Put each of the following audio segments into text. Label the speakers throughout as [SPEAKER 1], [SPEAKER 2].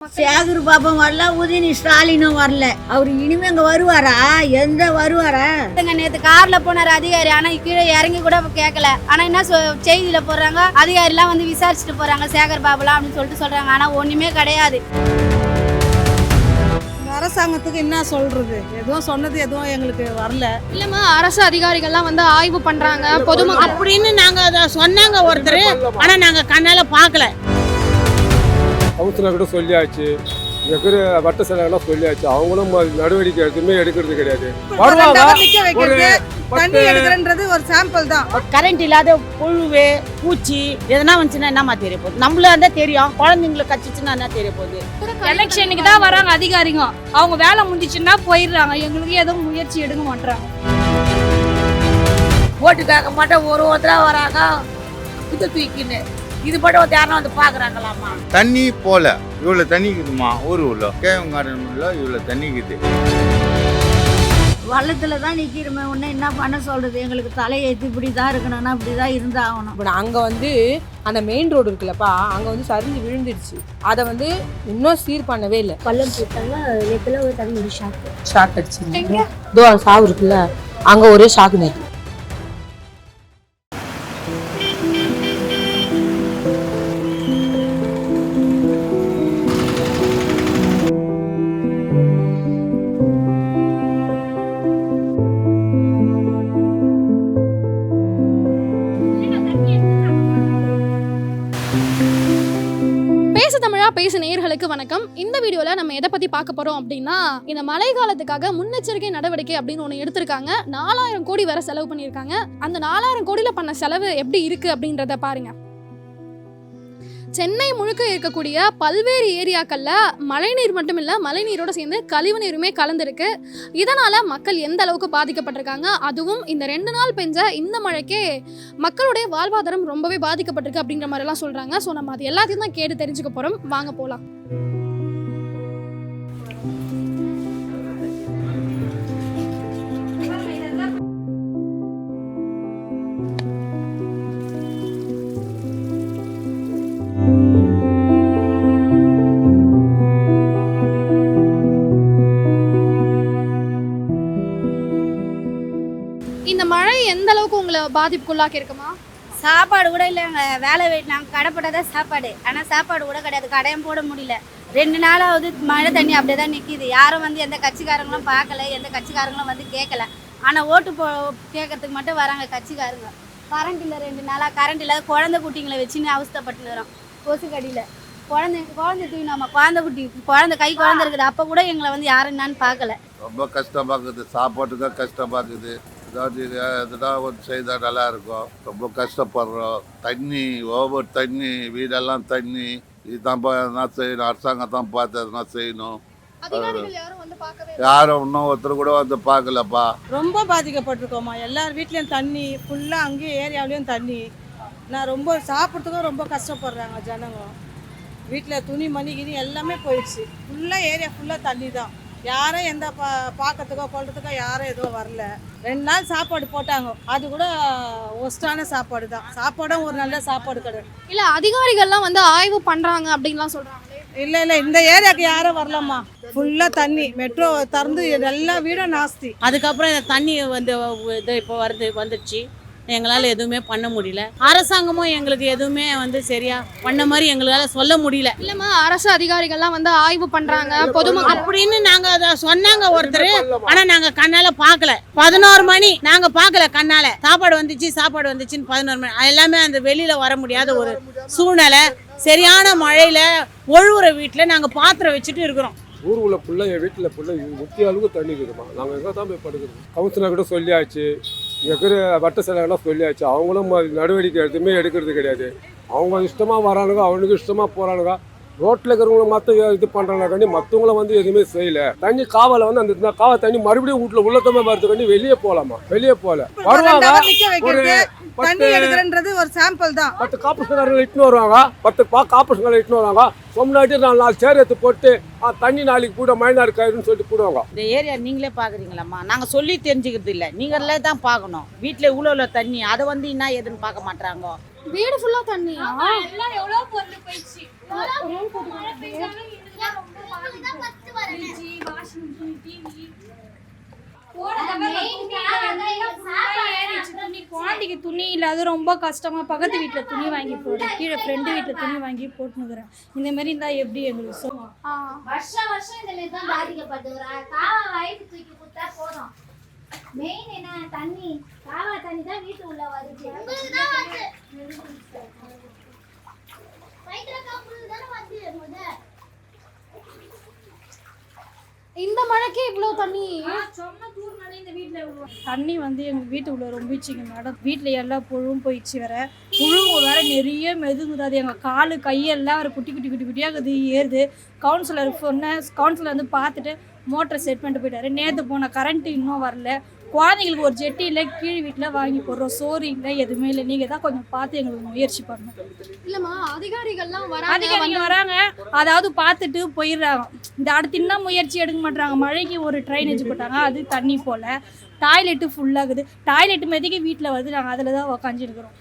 [SPEAKER 1] சேகர் பாபம் வரல உதயநிதி ஸ்டாலினும் வரல. அவர் இனிமே இங்க வருவாரா? எந்த வருவாரா?
[SPEAKER 2] நேத்து கார்ல போனாரு அதிகாரி. ஆனா கீழே இறங்கி கூட கேட்கல ஆனா என்ன சொ- செய்தியில போடுறாங்க? அதிகாரி எல்லாம் வந்து விசாரிச்சுட்டு போறாங்க சேகர் பாபுலாம் அப்படின்னு சொல்லிட்டு சொல்றாங்க. ஆனா ஒண்ணுமே கிடையாது.
[SPEAKER 3] அரசாங்கத்துக்கு என்ன சொல்றது? எதுவும் சொன்னது எதுவும் எங்களுக்கு வரல.
[SPEAKER 4] இல்லம்மா அரசு அதிகாரிகள்லாம் வந்து ஆய்வு பண்றாங்க. பொதுமக்கள்
[SPEAKER 5] அப்படின்னு நாங்க அதை சொன்னாங்க ஒருத்தர். ஆனா நாங்க கண்ணால பார்க்கல
[SPEAKER 6] கவுன்சிலர் கூட சொல்லியாச்சு. இருக்கிற வட்ட செயலாளர்லாம் சொல்லியாச்சு. அவங்களும் நடவடிக்கை எதுவுமே எடுக்கிறது கிடையாது.
[SPEAKER 3] தண்ணி ஒரு சாம்பிள் தான்.
[SPEAKER 5] கரண்ட் இல்லாத புழுவு பூச்சி எதனா வந்துச்சுன்னா என்னமா தெரிய போகுது? நம்மள இருந்தா தெரியும். குழந்தைங்களுக்கு கச்சிச்சுன்னா என்ன தெரிய போகுது?
[SPEAKER 4] எலெக்ஷனுக்கு தான் வராங்க அதிகாரிங்க. அவங்க வேலை முடிஞ்சிச்சுன்னா போயிடுறாங்க. எங்களுக்கு எதுவும் முயற்சி எடுக்க மாட்டாங்க
[SPEAKER 5] ஓட்டு கேட்க மாட்டோம் ஒரு ஒருத்தரா வராங்க. இது தூக்கின்னு. இது மட்டும் யாரும் வந்து பாக்குறாங்களாமா
[SPEAKER 7] தண்ணி போல. இவ்வளோ தண்ணி இருக்குதுமா ஊர் உள்ள கேவங்காரன்ல இவ்வளோ தண்ணி இருக்குது.
[SPEAKER 1] வள்ளத்துல தான் நிக்கிறோமே உன்ன என்ன பண்ண சொல்றது? எங்களுக்கு தலையெழுத்து இப்படி தான் இருக்கணும்னா இப்படி தான் இருந்தாகணும்.
[SPEAKER 8] இப்போ அங்கே வந்து அந்த மெயின் ரோடு இருக்குல்லப்பா அங்கே வந்து சரிஞ்சு விழுந்துடுச்சு அதை வந்து இன்னும் சீர் பண்ணவே இல்லை.
[SPEAKER 9] பள்ளம் போட்டாங்க நேத்துல ஒரு தண்ணி ஒரு ஷாக்
[SPEAKER 8] ஷாக் அடிச்சு இதோ சாவு இருக்குல்ல அங்கே ஒரே ஷாக் நேற்று
[SPEAKER 4] பேசு நேயர்களுக்கு வணக்கம். இந்த வீடியோல நம்ம எதை பத்தி பார்க்க போறோம் அப்படின்னா இந்த மழை காலத்துக்காக முன்னெச்சரிக்கை நடவடிக்கை அப்படின்னு ஒன்று எடுத்திருக்காங்க. நாலாயிரம் கோடி வரை செலவு பண்ணியிருக்காங்க. அந்த நாலாயிரம் கோடியில பண்ண செலவு எப்படி இருக்கு அப்படின்றத பாருங்க. சென்னை முழுக்க இருக்கக்கூடிய பல்வேறு ஏரியாக்களில் மழைநீர் மட்டும் இல்லை மழைநீரோடு சேர்ந்து கழிவு நீருமே கலந்துருக்கு. இதனால் மக்கள் எந்த அளவுக்கு பாதிக்கப்பட்டிருக்காங்க? அதுவும் இந்த ரெண்டு நாள் பெஞ்ச இந்த மழைக்கே மக்களுடைய வாழ்வாதாரம் ரொம்பவே பாதிக்கப்பட்டிருக்கு அப்படிங்கிற மாதிரிலாம் சொல்கிறாங்க ஸோ நம்ம அது எல்லாத்தையும் தான் கேட்டு தெரிஞ்சுக்க போகிறோம் வாங்க போகலாம் உங்களை பாதிப்புக்குள்ளாக்கி இருக்குமா?
[SPEAKER 2] சாப்பாடு கூட இல்லைங்க வேலை நாங்கள் கடைப்பட்டதான் சாப்பாடு. ஆனால் சாப்பாடு கூட கிடையாது கடையும் போட முடியல. ரெண்டு நாளாவது மழை தண்ணி அப்படியே தான் நிற்கிது யாரும் வந்து எந்த கட்சிக்காரங்களும் பார்க்கல எந்த கட்சிக்காரங்களும் வந்து கேட்கல. ஆனால் ஓட்டு போ கேட்கறதுக்கு மட்டும் வராங்க கட்சிக்காரங்க. கரண்ட் இல்லை ரெண்டு நாளாக கரண்ட் இல்லாத குழந்தை குட்டிங்களை வச்சுன்னு அவஸ்தைப்பட்டுனுறோம் கொசு கடியில் குழந்தை குழந்தை தூக்கி நம்ம குழந்தை குட்டி குழந்தை கை குழந்தை இருக்குது. அப்போ கூட எங்களை வந்து யாரும் என்னன்னு பார்க்கல.
[SPEAKER 7] ரொம்ப கஷ்டமாக்குது சாப்பாட்டுக்கு கஷ்டமாக்குது ஏதாவது எதுனா ஒன்று செய்தால் நல்லா இருக்கும் ரொம்ப கஷ்டப்படுறோம். தண்ணி ஓவர் தண்ணி வீடெல்லாம் தண்ணி. இதுதான் என்ன செய்யணும்? அரசாங்கம் தான் பார்த்து எதுனா செய்யணும்?
[SPEAKER 4] யாரும்
[SPEAKER 7] இன்னும் ஒருத்தர் கூட வந்து பார்க்கலப்பா.
[SPEAKER 3] ரொம்ப பாதிக்கப்பட்டிருக்கோம்மா. எல்லார் வீட்லயும் தண்ணி ஃபுல்லாக அங்கேயும் ஏரியாவிலையும் தண்ணி. நான் ரொம்ப சாப்பிட்றதுக்கும் ரொம்ப கஷ்டப்படுறாங்க ஜனங்க. வீட்டில் துணி மணி கிணி எல்லாமே போயிடுச்சு. ஃபுல்லாக ஏரியா ஃபுல்லாக தண்ணி தான் யாரும் எந்த பா பார்க்கறதுக்கோ கொள்றதுக்கோ யாரும் எதுவும் வரல. ரெண்டு நாள் சாப்பாடு போட்டாங்க. அது கூட ஒஸ்டான சாப்பாடு தான். சாப்பாடும் ஒரு நல்ல சாப்பாடு கிடையாது
[SPEAKER 4] இல்ல அதிகாரிகள்லாம் வந்து ஆய்வு பண்றாங்க அப்படின்லாம் சொல்றாங்களே.
[SPEAKER 3] இல்லை இல்லை இந்த ஏரியாவுக்கு யாரும் வரலாமா ஃபுல்லாக தண்ணி. மெட்ரோ திறந்து எல்லா வீடும் நாஸ்தி.
[SPEAKER 5] அதுக்கப்புறம் இந்த தண்ணி வந்து இது இப்போ வருது வந்துடுச்சு. எங்களால் எதுவுமே பண்ண முடியல. அரசாங்கமும் எங்களுக்கு எதுவுமே வந்து சரியா பண்ண மாதிரி எங்களால சொல்ல முடியல.
[SPEAKER 4] இல்லம்மா அரசு அதிகாரிகள்லாம் வந்து ஆய்வு பண்றாங்க பொதுமக்கள்
[SPEAKER 5] அப்படின்னு நாங்க அதை சொன்னாங்க ஒருத்தர். ஆனா நாங்க கண்ணால பார்க்கல பதினோரு மணி நாங்க பார்க்கல கண்ணால. சாப்பாடு வந்துச்சு சாப்பாடு வந்துச்சுன்னு பதினோரு மணி. எல்லாமே அந்த வெளியில வர முடியாத ஒரு சூழ்நிலை. சரியான மழையில ஒழுவுற வீட்டுல நாங்க பாத்திரம் வச்சுட்டு இருக்கிறோம்.
[SPEAKER 6] ஊர் உள்ள புள்ள என் வீட்டில் புள்ள முக்கிய அளவுக்கு தண்ணி இருக்குதுமா நாங்கள் எங்கே தான் போய் படுக்கிறது கவுன்சிலர் கூட சொல்லியாச்சு. இருக்கிற வட்ட செலவெல்லாம் சொல்லியாச்சு. அவங்களும் நடவடிக்கை எதுவுமே எடுக்கிறது கிடையாது. அவங்க இஷ்டமாக வரானுங்க அவனுக்கு இஷ்டமாக போகிறானுங்க ரோட்டில் இருக்கிறவங்கள மற்ற இது பண்ணுறாங்க மற்றவங்கள வந்து எதுவுமே செய்யல. தண்ணி காவலை வந்து அந்த காவல் தண்ணி மறுபடியும் வீட்டில் உள்ளத்தமே வரதுக்காண்டி வெளியே போகலாமா வெளியே போகல வருவாங்க.
[SPEAKER 3] தண்ணி
[SPEAKER 6] பத்து
[SPEAKER 3] எடுக்கிறன்றது ஒரு சாம்பிள் தான்.
[SPEAKER 6] பத்து காப்பீஸ்காரங்களை இட்டுன்னு வருவாங்க. பத்து பா காப்பீஸ்காரங்களை இட்டுன்னு வருவாங்க. சொன்னாட்டி நாலு நாலு சேர் எடுத்து போட்டு ஆ, தண்ணி நாளைக்கு கூட மழைநாடு கயிறுன்னு சொல்லிட்டு போடுவாங்க
[SPEAKER 5] இந்த ஏரியா நீங்களே பாக்குறீங்களாம்மா. நாங்க சொல்லி தெரிஞ்சுக்கிறது இல்ல. நீங்களே தான் பார்க்கணும் வீட்டுல இவ்வளோ இவ்வளோ தண்ணி அதை வந்து என்ன ஏதுன்னு பார்க்க மாட்டாங்க
[SPEAKER 4] வீடு ஃபுல்லா தண்ணியா?
[SPEAKER 2] எல்லாம் எவ்வளோ பொருள் போயிடுச்சு.
[SPEAKER 10] குழந்தைக்கு துணி இல்லாத ரொம்ப கஷ்டமாக பக்கத்து வீட்டில் துணி வாங்கி போடுறேன் கீழே ஃப்ரெண்டு வீட்டில் துணி வாங்கி போட்டுனுக்குறேன் இந்த மாதிரி இருந்தால் எப்படி எங்களுக்கு
[SPEAKER 2] வருஷம் வருஷம் இந்த மாதிரி மெயின் என்ன தண்ணி காவா தண்ணி தான் வீட்டு உள்ள வருது.
[SPEAKER 4] இந்த மழைக்கே இவ்வளோ தண்ணி
[SPEAKER 10] தண்ணி வந்து எங்கள் வீட்டு உள்ள ரொம்பிச்சுங்க மேடம். வீட்டில் எல்லா புழுவும் போயிடுச்சு வேற. புழு வேற நிறைய மெதுங்குது அது எங்கள் காலு கையெல்லாம் ஒரு குட்டி குட்டி குட்டி குட்டியாக இருக்குது ஏறுது. கவுன்சிலர் சொன்னேன் கவுன்சிலர் வந்து பார்த்துட்டு மோட்டரை செட் பண்ணிட்டு போயிட்டாரு. நேற்று போன கரண்ட் இன்னும் வரல. குழந்தைங்களுக்கு ஒரு ஜெட்டி இல்லை கீழ் வீட்டில் வாங்கி போடுறோம் சோறு இல்லை எதுவுமே இல்லை. நீங்கள் தான் கொஞ்சம் பார்த்து எங்களுக்கு முயற்சி பண்ணணும்.
[SPEAKER 4] இல்லம்மா அதிகாரிகள்லாம் வராங்க
[SPEAKER 10] அதிகாரிங்க வராங்க. அதாவது பார்த்துட்டு போயிடுறாங்க. இந்த அடுத்து என்ன முயற்சி எடுக்க மாட்டாங்க மழைக்கு ஒரு ட்ரைனேஜ் போட்டாங்க. அது தண்ணி போல. டாய்லெட்டு ஃபுல்லாகுது டாய்லெட் மெதிக்கு வீட்டில் வருது நாங்கள் அதில் தான் உக்காந்துருக்குறோம்.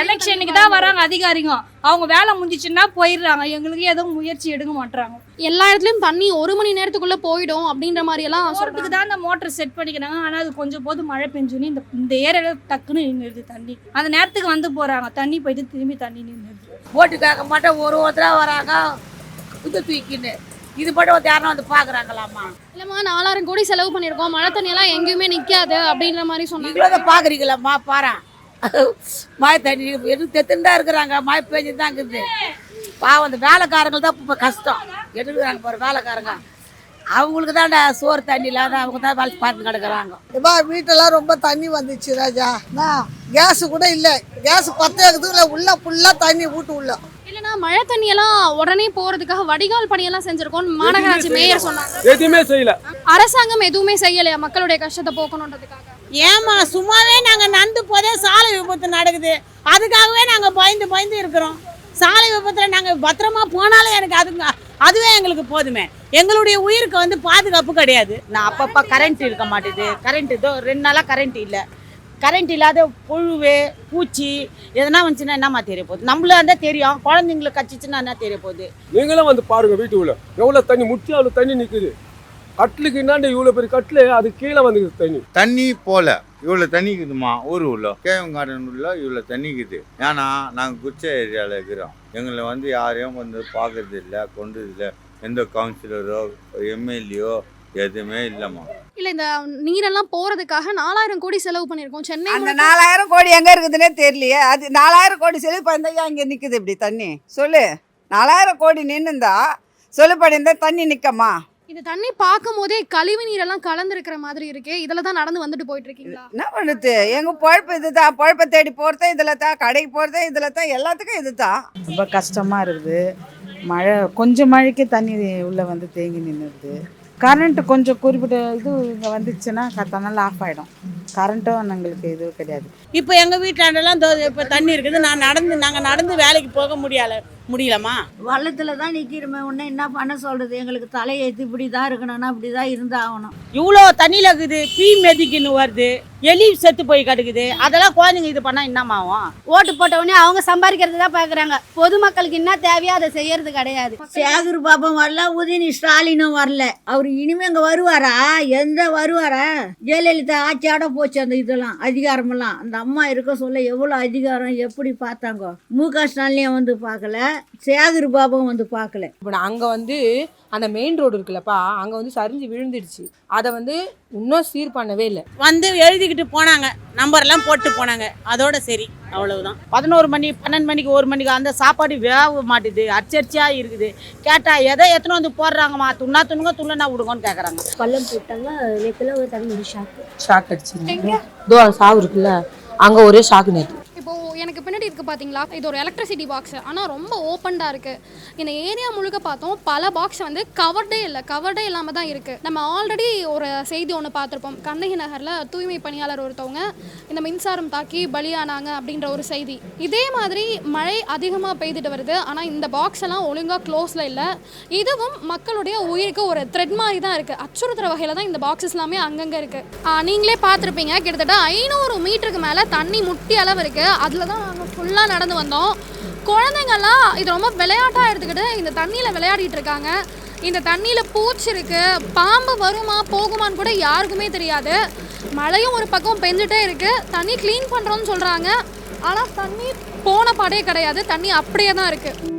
[SPEAKER 10] எலெக்ஷனுக்கு தான் வராங்க அதிகாரிங்க. அவங்க வேலை முடிஞ்சிச்சுன்னா போயிடுறாங்க. எங்களுக்கு எதுவும் முயற்சி எடுக்க மாட்டாங்க
[SPEAKER 4] எல்லா இடத்துலயும் தண்ணி ஒரு மணி நேரத்துக்குள்ள போயிடும் அப்படின்ற மாதிரி எல்லாம்
[SPEAKER 10] போகிறதுக்கு தான் அந்த மோட்டர் செட் பண்ணிக்கிறாங்க. ஆனால் அது கொஞ்சம் போது மழை பெஞ்சுன்னு இந்த இந்த ஏரியாவில் டக்குன்னு நின்றுது தண்ணி. அந்த நேரத்துக்கு வந்து போகிறாங்க தண்ணி போயிட்டு திரும்பி தண்ணி நின்றுது
[SPEAKER 5] ஓட்டு கேட்க மாட்டோம் ஒரு ஒருத்தராக வராங்க. இது தூக்கின்னு. இது மட்டும் யாரும் வந்து பார்க்குறாங்களாம்மா
[SPEAKER 4] இல்லம்மா நாலாயிரம் கோடி செலவு பண்ணிருக்கோம் மழை தண்ணி எல்லாம் எங்கேயுமே நிக்காது அப்படின்ற மாதிரி சொன்னாங்க.
[SPEAKER 5] நீங்களும் அதை மழை தண்ணி எதுவும் தெத்துன்னு தான் இருக்கிறாங்க. மழை பெஞ்சு தான் இருக்குது. பாவம் அந்த வேலைக்காரங்க தான் இப்போ கஷ்டம். எடுக்கிறாங்க பாரு வேலைக்காரங்க. அவங்களுக்கு தான் சோறு தண்ணி இல்லாத அவங்க தான் வேலை பார்த்து கிடக்குறாங்க.
[SPEAKER 3] இப்போ வீட்டெல்லாம் ரொம்ப தண்ணி வந்துச்சு ராஜா. கேஸு கூட இல்லை. கேஸ் பத்த இல்லை உள்ள ஃபுல்லாக தண்ணி வீட்டு உள்ள.
[SPEAKER 4] இல்லனா மழை தண்ணி எல்லாம் உடனே போறதுக்காக வடிகால் பணியெல்லாம் செஞ்சிருக்கோம் மாநகராட்சி மேயர் சொன்னாங்க.
[SPEAKER 6] எதுவுமே செய்யல.
[SPEAKER 4] அரசாங்கம் எதுவுமே செய்யலையா மக்களுடைய கஷ்டத்தை போக்கணுன்றதுக்காக?
[SPEAKER 5] ஏமா சும்மாவே நாங்கள் நடந்து போதே சாலை விபத்து நடக்குது. அதுக்காகவே நாங்கள் பயந்து பயந்து இருக்கிறோம். சாலை விபத்தில் நாங்கள் பத்திரமா போனாலே எனக்கு அதுங்க அதுவே எங்களுக்கு போதுமே. எங்களுடைய உயிருக்கு வந்து பாதுகாப்பு கிடையாது. நான் அப்பப்போ கரண்ட் இருக்க மாட்டேது. கரண்ட் இதோ ரெண்டு நாளாக கரண்ட் இல்லை. கரண்ட் இல்லாத புழுவு பூச்சி எதனா வந்துச்சுன்னா என்னம்மா தெரிய போகுது? நம்மள இருந்தால் தெரியும். குழந்தைங்களுக்கு கச்சிச்சுன்னா என்ன தெரிய போகுது?
[SPEAKER 6] நீங்களும் வந்து பாருங்க வீட்டுக்குள்ள. எவ்வளோ தண்ணி முட்டி அவ்வளோ தண்ணி நிற்குது கட்டிலுக்கு என்னாண்ட இவ்வளோ பெரிய கட்டில் அது கீழே வந்துக்குது தண்ணி.
[SPEAKER 11] தண்ணி போல. இவ்வளோ தண்ணி இருக்குதுமா ஊர் உள்ள. கேவங்கார்டன் உள்ள இவ்வளோ தண்ணி இருக்குது. ஏன்னா நாங்கள் குச்ச ஏரியாவில் இருக்கிறோம். எங்களை வந்து யாரையும் வந்து பார்க்கறது இல்லை கொண்டது இல்லை. எந்த கவுன்சிலரோ எம்எல்ஏயோ எதுவுமே இல்லைம்மா.
[SPEAKER 4] இல்ல இந்த நீரெல்லாம் போறதுக்காக நாலாயிரம் கோடி செலவு பண்ணிருக்கோம் சென்னை
[SPEAKER 12] அந்த நாலாயிரம் கோடி எங்க இருக்குதுன்னே தெரியலையே. அது நாலாயிரம் கோடி செலவு பண்ணா இங்க நிக்குது இப்படி தண்ணி? சொல்லு. நாலாயிரம் கோடி நின்னுந்தா சொல்லு பண்ணியிருந்தா தண்ணி நிக்கமா?
[SPEAKER 4] இது தண்ணி பார்க்கும் போதே கழிவு நீரெல்லாம் கலந்துருக்கிற மாதிரி இருக்கே. இதுல தான் நடந்து வந்துட்டு போயிட்டு இருக்கீங்களா
[SPEAKER 12] என்ன பண்ணுது? எங்க பொழப்பு இதுதான். பொழப்பை தேடி போறதே இதுல தான். கடைக்கு போறதே இதுல தான். எல்லாத்துக்கும் இதுதான்.
[SPEAKER 13] ரொம்ப கஷ்டமாக இருக்குது. மழை கொஞ்சம் மழைக்கே தண்ணி உள்ளே வந்து தேங்கி நின்றுது கரண்ட்டு கொஞ்சம் குறிப்பிட்ட இது இங்கே வந்துச்சுன்னா கத்தனால ஆஃப் ஆகிடும் கரண்ட்டும் எங்களுக்கு இது கிடையாது.
[SPEAKER 5] இப்போ எங்கள் வீட்டாண்டெல்லாம் இப்போ தண்ணி இருக்குது. நான் நடந்து நாங்கள் நடந்து வேலைக்கு போக முடியல. முடியலம்மா
[SPEAKER 1] வள்ளத்தில் தான் நிற்கிறோமே உடனே என்ன பண்ண சொல்கிறது எங்களுக்கு தலையெழுத்து இப்படி தான் இருக்கணும்னா இப்படி தான் இருந்தாகணும்
[SPEAKER 5] இவ்வளோ தண்ணியில் இருக்குது பீ மெதிக்குன்னு வருது எலி செத்து போய் கிடக்குது. அதெல்லாம் குழந்தைங்க இது பண்ணால் என்னமாவும்
[SPEAKER 2] ஓட்டு போட்ட உடனே அவங்க சம்பாதிக்கிறது தான் பார்க்குறாங்க. பொதுமக்களுக்கு என்ன தேவையோ அதை செய்யறது கிடையாது.
[SPEAKER 1] சேகர் பாபம் வரல உதயநிதி ஸ்டாலினும் வரல. அவர் இனிமே இங்கே வருவாரா? எந்த வருவாரா? ஜெயலலிதா ஆட்சியோட போச்சு அந்த இதெல்லாம் அதிகாரமெல்லாம். அந்த அம்மா இருக்க சொல்ல எவ்வளோ அதிகாரம் எப்படி பார்த்தாங்க? மு க ஸ்டாலினையும் வந்து பார்க்கல. சேகர் பாபம் வந்து பார்க்கல.
[SPEAKER 8] இப்போ அங்கே வந்து அந்த மெயின் ரோடு இருக்குல்லப்பா அங்கே வந்து சரிஞ்சு விழுந்துடுச்சு. அதை வந்து இன்னும் சீர் பண்ணவே இல்லை.
[SPEAKER 5] வந்து எழுதிக்கிட்டு போனாங்க. நம்பர்லாம் போட்டு போனாங்க. அதோட சரி அவ்வளவுதான். பதினோரு மணி பன்னெண்டு மணிக்கு ஒரு மணிக்கு அந்த சாப்பாடு வேக மாட்டுது. அச்சரிச்சியாக இருக்குது. கேட்டால் எதை எத்தனை வந்து போடுறாங்கம்மா? துண்ணா துணுங்க துள்ளனா விடுங்கன்னு கேட்குறாங்க
[SPEAKER 9] பள்ளம் போட்டாங்க நேற்றுல ஒரு தண்ணி ஷாக்கு
[SPEAKER 8] ஷாக் அடிச்சு இதோ சாவு இருக்குல்ல அங்கே ஒரே ஷாக்கு நேற்று
[SPEAKER 4] பார்த்தீங்களா? இது ஒரு எலக்ட்ரிசிட்டி பாக்ஸ் ஆனால் ரொம்ப ஓப்பன்டாக இருக்குது இந்த ஏரியா முழுக்க பார்த்தோம் பல பாக்ஸ் வந்து கவர்டே இல்லை கவர்டே இல்லாமல் தான் இருக்குது நம்ம ஆல்ரெடி ஒரு செய்தி ஒன்று பார்த்துருப்போம். கண்ணகி நகரில் தூய்மை பணியாளர் ஒருத்தவங்க இந்த மின்சாரம் தாக்கி பலியானாங்க அப்படின்ற ஒரு செய்தி. இதே மாதிரி மழை அதிகமாக பெய்துட்டு வருது. ஆனால் இந்த பாக்ஸ் எல்லாம் ஒழுங்காக க்ளோஸில் இல்லை. இதுவும் மக்களுடைய உயிருக்கு ஒரு த்ரெட் மாதிரி தான் இருக்குது அச்சுறுத்துற வகையில் தான் இந்த பாக்ஸஸ் எல்லாமே அங்கங்கே இருக்குது நீங்களே பார்த்துருப்பீங்க. கிட்டத்தட்ட ஐநூறு மீட்டருக்கு மேலே தண்ணி முட்டி அளவு இருக்குது அதில் தான் நாங்கள் ஃபுல்லாக நடந்து வந்தோம். குழந்தைங்கள்லாம் இது ரொம்ப விளையாட்டாக எடுத்துக்கிட்டு இந்த தண்ணியில் விளையாடிட்டு இருக்காங்க. இந்த தண்ணியில் பூச்சி இருக்குது பாம்பு வருமா போகுமான்னு கூட யாருக்குமே தெரியாது. மழையும் ஒரு பக்கம் பெஞ்சிட்டே இருக்கு. தண்ணி க்ளீன் பண்ணுறோன்னு சொல்கிறாங்க ஆனால் தண்ணி போன பாடே கிடையாது. தண்ணி அப்படியே தான் இருக்குது